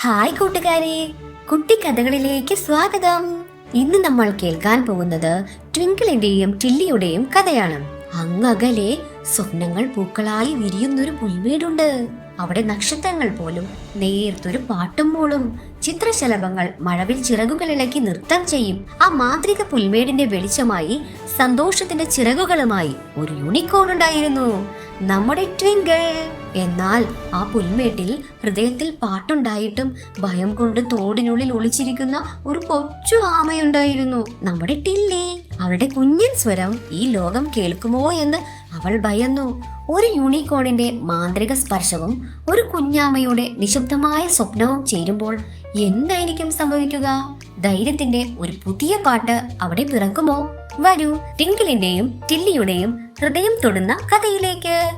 Hi കൂട്ടുകാരെ കുട്ടിക്കഥകളിലേക്ക് സ്വാഗതം. ഇന്ന് നമ്മൾ കേൾക്കാൻ പോകുന്നത് ട്വിങ്കിളിന്റെയും ടില്ലിയുടെയും കഥയാണ്. അങ്ങകലെ സ്വപ്നങ്ങൾ പൂക്കളായി വിരിയുന്നൊരു പുൽവീടുണ്ട് അവിടെ നക്ഷത്രങ്ങൾ പോലും നേർത്തൊരു പാട്ടും മൂളും ചിത്രശലഭങ്ങൾ മഴവിൽ ചിറകുകൾ ഇളക്കി നൃത്തം ചെയ്യും. ആ മാന്ത്രിക പുൽമേടിന്റെ വെളിച്ചമായി സന്തോഷത്തിന്റെ ചിറകുകളുമായി ഒരു യൂണിക്കോൺ ഉണ്ടായിരുന്നു. നമ്മുടെ ട്വിങ്കിൾ എന്നാൽ ആ പുൽമേട്ടിൽ ഹൃദയത്തിൽ പാട്ടുണ്ടായിട്ടും ഭയം കൊണ്ട് തോടിനുള്ളിൽ ഒളിച്ചിരിക്കുന്ന ഒരു കൊച്ചു ആമയുണ്ടായിരുന്നു. നമ്മുടെ ടില്ലി അവളുടെ കുഞ്ഞൻ സ്വരം ഈ ലോകം കേൾക്കുമോ എന്ന് അവൾ ഭയന്നു. ഒരു യൂണിക്കോണിന്റെ മാന്ത്രിക സ്പർശവും ഒരു കുഞ്ഞാമയുടെ നിശബ്ദമായ സ്വപ്നവും ചേരുമ്പോൾ എന്തായിരിക്കും സംഭവിക്കുക? ധൈര്യത്തിന്റെ ഒരു പുതിയ പാട്ട് അവിടെ പിറക്കുമോ? വരൂ ടിങ്കിളിന്റെയും ടില്ലിയുടെയും ഹൃദയം തൊടുന്ന കഥയിലേക്ക്.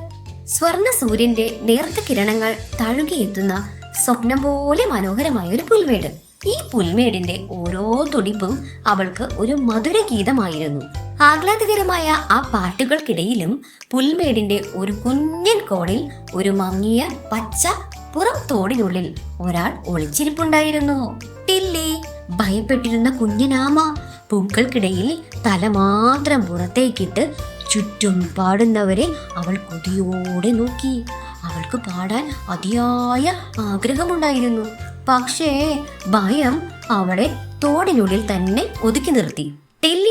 സ്വർണ സൂര്യന്റെ നേർത്ത കിരണങ്ങൾ തഴുകിയെത്തുന്ന സ്വപ്നം പോലെ മനോഹരമായ ഒരു പുൽമേട്. ഈ പുൽമേടിന്റെ ഓരോ തുടിപ്പും അവൾക്ക് ഒരു മധുര ഗീതമായിരുന്നു ആഹ്ലാദകരമായ ആ പാട്ടുകൾക്കിടയിലും പുൽമേടിന്റെ ഒരു കുഞ്ഞൻ കോണിൽ ഒരു മങ്ങിയ പച്ച പുറം തോടിനുള്ളിൽ ഒരാൾ ഒളിച്ചിരിപ്പുണ്ടായിരുന്നു. ടില്ലി ഭയപ്പെട്ടിരുന്ന കുഞ്ഞനാമ പൂക്കൾക്കിടയിൽ തല മാത്രം പുറത്തേക്കിട്ട് ചുറ്റും പാടുന്നവരെ അവൾ കൊതിയോടെ നോക്കി. അവൾക്ക് പാടാൻ അതിയായ ആഗ്രഹമുണ്ടായിരുന്നു. പക്ഷേ ഭയം അവളെ തോടിനുള്ളിൽ തന്നെ ഒതുക്കി നിർത്തി.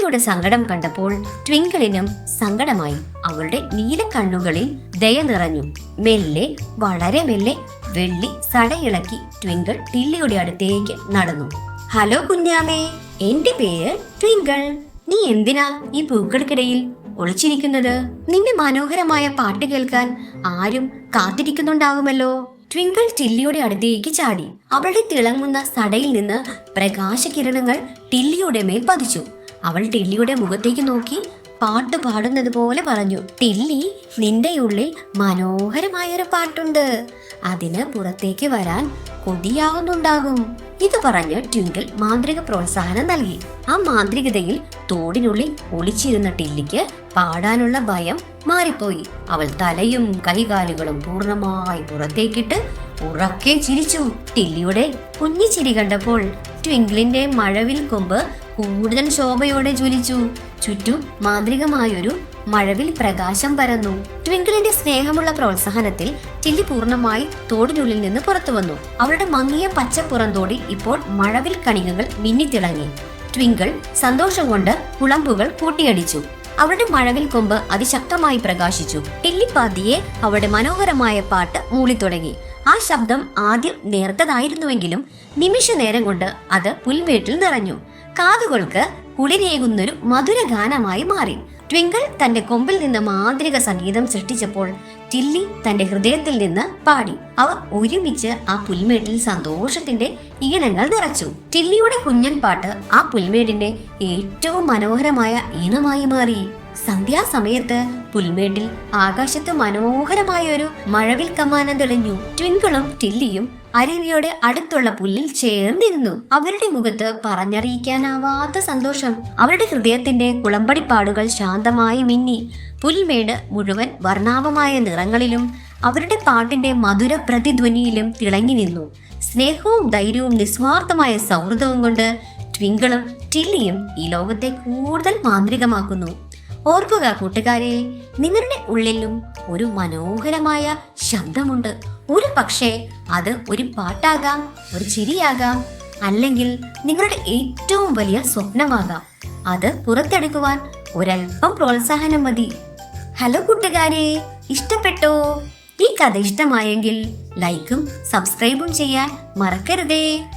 ടെല്ലിയുടെ സങ്കടം കണ്ടപ്പോൾ ട്വിങ്കിളിനും സങ്കടമായി. അവളുടെ നീല കണ്ണുകളിൽ ദയ നിറഞ്ഞു. മെല്ലെ വളരെ മെല്ലെ വെള്ളി സടയിളക്കി ട്വിങ്കിൾ ടില്ലിയുടെ അടുത്തേക്ക് നടന്നു. ഹലോ കുഞ്ഞാമേ എന്റെ പേര് ട്വിങ്കിൾ. നീ എന്തിനാ ഈ പൂക്കൾക്കിടയിൽ ഒളിച്ചിരിക്കുന്നത്? നിന്റെ മനോഹരമായ പാട്ട് കേൾക്കാൻ ആരും കാത്തിരിക്കുന്നുണ്ടാകുമല്ലോ ട്വിങ്കിൾ ടില്ലിയുടെ അടുത്തേക്ക് ചാടി. അവളുടെ തിളങ്ങുന്ന സടയിൽ നിന്ന് പ്രകാശകിരണങ്ങൾ ടില്ലിയുടെ മേൽ പതിച്ചു. അവൾ ടില്ലിയുടെ മുഖത്തേക്ക് നോക്കി പാട്ട് പാടുന്നത് പോലെ പറഞ്ഞു ടില്ലി നിന്റെ ഉള്ളിൽ മനോഹരമായൊരു പാട്ടുണ്ട്. അതിന് പുറത്തേക്ക് വരാൻ കൊതിയാവുന്നുണ്ടാകും. ഇത് പറഞ്ഞ് ട്വിങ്കിൾ മാന്ത്രിക പ്രോത്സാഹനം നൽകി. ആ മാന്ത്രികതയിൽ തോടിനുള്ളിൽ ഒളിച്ചിരുന്ന ടില്ലിക്ക് പാടാനുള്ള ഭയം മാറിപ്പോയി. അവൾ തലയും കൈകാലുകളും പൂർണമായി പുറത്തേക്കിട്ട് ഉറക്കെ ചിരിച്ചു. ടില്ലിയുടെ കുഞ്ഞു ചിരി കണ്ടപ്പോൾ ട്വിങ്കിളിന്റെ മഴവിൽ കൊമ്പ് കൂടുതൽ ശോഭയോടെ ജ്വലിച്ചു. ചുറ്റും മാന്ത്രികമായൊരു മഴവിൽ പ്രകാശം പരന്നു. ട്വിങ്കിളിന്റെ സ്നേഹമുള്ള പ്രോത്സാഹനത്തിൽ ടില്ലി പൂർണമായി തോടിനുള്ളിൽ നിന്ന് പുറത്തു വന്നു. അവളുടെ മങ്ങിയ പച്ച പുറന്തോടി ഇപ്പോൾ മഴവിൽ കണികകൾ മിന്നിത്തിളങ്ങി. ട്വിങ്കിൾ സന്തോഷം കൊണ്ട് കുളമ്പുകൾ കൂട്ടിയടിച്ചു. അവളുടെ മഴവിൽ കൊമ്പ് അതിശക്തമായി പ്രകാശിച്ചു. ടില്ലിപ്പാതിയെ പതിയെ അവളുടെ മനോഹരമായ പാട്ട് മൂളിത്തുടങ്ങി. ആ ശബ്ദം ആദ്യം നേർത്തതായിരുന്നുവെങ്കിലും നിമിഷ നേരം കൊണ്ട് അത് പുൽമേട്ടിൽ നിറഞ്ഞു. കാതുകൾക്ക് കുളിരേകുന്നൊരു മധുര ഗാനമായി മാറി. ട്വിങ്കിൾ തന്റെ കൊമ്പിൽ നിന്ന് മാന്ത്രിക സംഗീതം സൃഷ്ടിച്ചപ്പോൾ ടില്ലി തന്റെ ഹൃദയത്തിൽ നിന്ന് പാടി. അവർ ഒരുമിച്ച് ആ പുൽമേട്ടിൽ സന്തോഷത്തിന്റെ ഈണങ്ങൾ നിറച്ചു. ടില്ലിയുടെ കുഞ്ഞൻ പാട്ട് ആ പുൽമേടിന്റെ ഏറ്റവും മനോഹരമായ ഈണമായി മാറി. സന്ധ്യാസമയത്ത് പുൽമേട്ടിൽ ആകാശത്ത് മനോഹരമായ ഒരു മഴവിൽ കമാനം തെളിഞ്ഞു. ട്വിങ്കിളും ടില്ലിയും അരുവിയുടെ അടുത്തുള്ള പുല്ലിൽ ചേർന്നിരുന്നു. അവരുടെ മുഖത്ത് പറഞ്ഞറിയിക്കാനാവാത്ത സന്തോഷം. അവരുടെ ഹൃദയത്തിന്റെ കുളമ്പടിപ്പാടുകൾ ശാന്തമായി മിന്നി. പുൽമേട് മുഴുവൻ വർണാഭമായ നിറങ്ങളിലും അവരുടെ പാട്ടിന്റെ മധുര പ്രതിധ്വനിയിലും തിളങ്ങി നിന്നു. സ്നേഹവും ധൈര്യവും നിസ്വാർത്ഥമായ സൗഹൃദവും കൊണ്ട് ട്വിങ്കിളും ടില്ലിയും ഈ ലോകത്തെ കൂടുതൽ മാന്ത്രികമാക്കുന്നു. ഓർക്കുക കൂട്ടുകാരെ നിങ്ങളുടെ ഉള്ളിലും ഒരു മനോഹരമായ ശബ്ദമുണ്ട്. ഒരു പക്ഷേ അത് ഒരു പാട്ടാകാം ഒരു ചിരിയാകാം അല്ലെങ്കിൽ നിങ്ങളുടെ ഏറ്റവും വലിയ സ്വപ്നമാകാം. അത് പുറത്തെടുക്കുവാൻ ഒരല്പം പ്രോത്സാഹനം മതി. ഹലോ കൂട്ടുകാരെ ഇഷ്ടപ്പെട്ടോ? ഈ കഥ ഇഷ്ടമായെങ്കിൽ ലൈക്കും സബ്സ്ക്രൈബും ചെയ്യാൻ മറക്കരുതേ.